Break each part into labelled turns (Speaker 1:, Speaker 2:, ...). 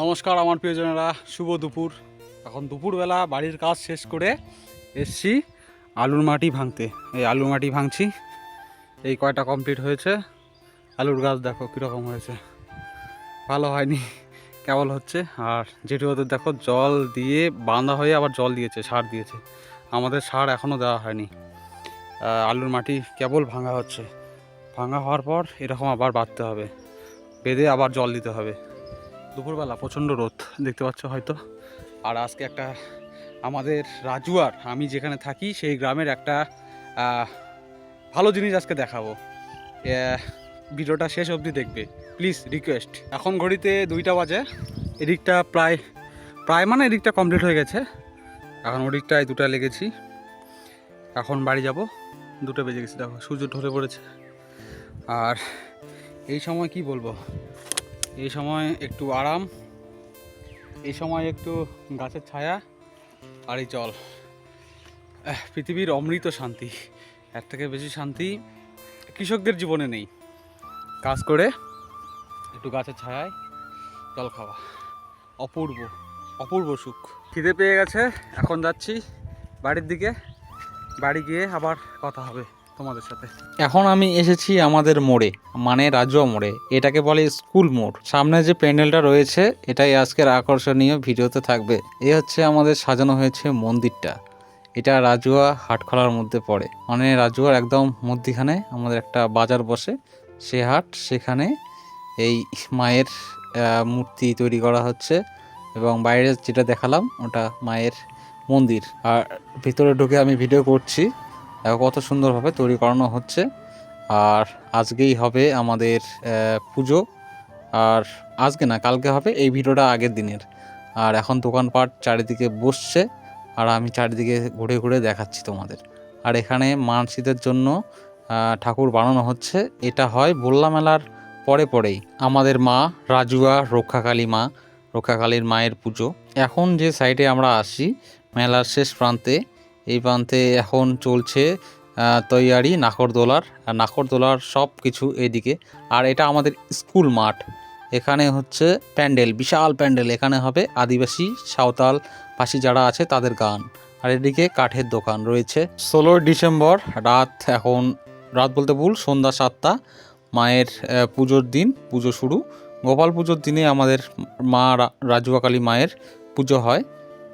Speaker 1: নমস্কার আমার প্রিয়জনেরা, শুভ দুপুর। এখন দুপুরবেলা বাড়ির কাজ শেষ করে এসছি আলুর মাটি ভাঙতে। এই আলুর মাটি ভাঙছি, এই কয়টা কমপ্লিট হয়েছে। আলুর গাছ দেখো কীরকম হয়েছে। ভালো হয়নি, কেবল হচ্ছে। আর যেটি ওদের দেখো জল দিয়ে, বাঁধা হয়ে আবার জল দিয়েছে, সার দিয়েছে। আমাদের সার এখনও দেওয়া হয়নি। আলুর মাটি কেবল ভাঙা হচ্ছে। ভাঙা হওয়ার পর এরকম আবার বাঁধতে হবে। বেঁধে আবার জল দিতে হবে। দুপুরবেলা প্রচণ্ড রোদ, দেখতে পাচ্ছ হয়তো। আর আজকে একটা আমাদের রাজুয়ার, আমি যেখানে থাকি সেই গ্রামের একটা ভালো জিনিস আজকে দেখাবো। ভিডিওটা শেষ অবধি দেখবে। প্লিজ রিকোয়েস্ট এখন ঘড়িতে দুইটা বাজে। এদিকটা প্রায় প্রায় মানে এদিকটা কমপ্লিট হয়ে গেছে। এখন ওদিকটায় দুটা লেগেছি। এখন বাড়ি যাব। দুটো বেজে গেছে, দেখো, সূর্য ঢলে পড়েছে। আর এই সময় কি বলব? এই সময় একটু আরাম, এই সময় একটু গাছের ছায়া আর এই জল। পৃথিবীর অমৃত শান্তি, এর থেকে বেশি শান্তি কৃষকদের জীবনে নেই। কাজ করে একটু গাছের ছায়ায় জল খাওয়া। অপূর্ব অপূর্ব সুখ। খিদে পেয়ে গেছে, এখন যাচ্ছি বাড়ির দিকে। বাড়ি গিয়ে আবার কথা হবে। তোমাদের সাথে।
Speaker 2: এখন আমি এসেছি আমাদের মোড়ে মানে রাজুয়া মোড়ে। এটাকে বলে স্কুল মোড়। সামনে যে প্যান্ডেলটা রয়েছে, এটাই আজকের আকর্ষণীয় ভিডিওতে থাকবে। এ হচ্ছে আমাদের সাজানো হয়েছে মন্দিরটা। এটা রাজুয়া হাটখলার মধ্যে পড়ে। মানে রাজুয়ার একদম মধ্যিখানে আমাদের একটা বাজার বসে। সে হাট, সেখানে এই মায়ের মূর্তি তৈরি করা হচ্ছে এবং বাইরে যেটা দেখালাম, ওটা মায়ের মন্দির। আর ভিতরে ঢুকে আমি ভিডিও করছি। দেখো কত সুন্দরভাবে তৈরি করানো হচ্ছে। আর আজকেই হবে আমাদের পুজো। আর আজকে না, কালকে হবে এই ভিডিওটা আগের দিনের। আর এখন দোকানপাট চারিদিকে বসছে, আর আমি চারিদিকে ঘুরে ঘুরে দেখাচ্ছি তোমাদের। আর এখানে মানসিদের জন্য ঠাকুর বানানো হচ্ছে। এটা হয় বল্লা মেলার পরে পরেই। আমাদের মা রাজুয়া রক্ষাকালী মা, রক্ষাকালীর মায়ের পুজো। এখন যে সাইডে আমরা আসি, মেলার শেষ প্রান্তে এই প্রান্তে এখন চলছে তৈয়ারি নাকরদোলার। আর নাকরদোলার সব কিছু এদিকে আর এটা আমাদের স্কুল মাঠ। এখানে হচ্ছে প্যান্ডেল, বিশাল প্যান্ডেল। এখানে হবে আদিবাসী, সাঁওতাল পাশি যারা আছে তাদের গান। আর এদিকে কাঠের দোকান রয়েছে। ষোলোই ডিসেম্বর রাত এখন, রাত বলতে ভুল, সন্ধ্যা সাতটা, মায়ের পুজোর দিন, পুজো শুরু। গোপাল পুজোর দিনে আমাদের মা রাজুয়া কালী মায়ের পুজো হয়।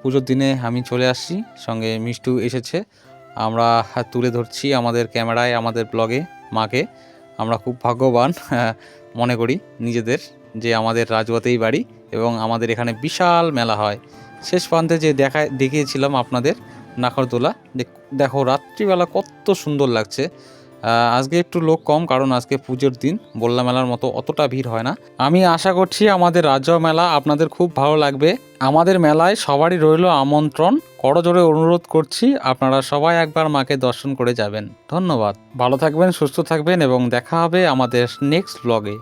Speaker 2: পুজোর দিনে আমি চলে আসছি, সঙ্গে মিষ্টু এসেছে। আমরা তুলে ধরছি আমাদের ক্যামেরায়, আমাদের ব্লগে মাকে। আমরা খুব ভাগ্যবান, মনে করি নিজেদের, যে আমাদের রাজুয়াতেই বাড়ি এবং আমাদের এখানে বিশাল মেলা হয়। শেষ প্রান্তে যে দেখা দেখিয়েছিলাম আপনাদের নাকরদোলা দেখ- রাত্রিবেলা কত সুন্দর লাগছে। আজকে একটু লোক কম, কারণ আজকে পুজোর দিন বললা মেলার মতো অতটা ভিড় হয় না। আমি আশা করছি আমাদের রাজ্য মেলা আপনাদের খুব ভালো লাগবে। আমাদের মেলায় সবারই রইল আমন্ত্রণ। করজোরে অনুরোধ করছি, আপনারা সবাই একবার মাকে দর্শন করে যাবেন। ধন্যবাদ। ভালো থাকবেন, সুস্থ থাকবেন, এবং দেখা হবে আমাদের নেক্সট ব্লগে